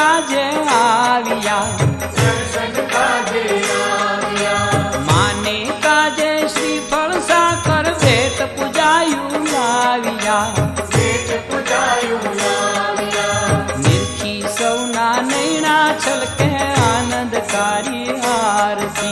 કાજે આવ્યા. માને કાજે શ્રીફળ સાકર ભેટ પૂજાયું આવ્યા નિરખી સૌના નૈણા છલકે આનંદકારી આરતી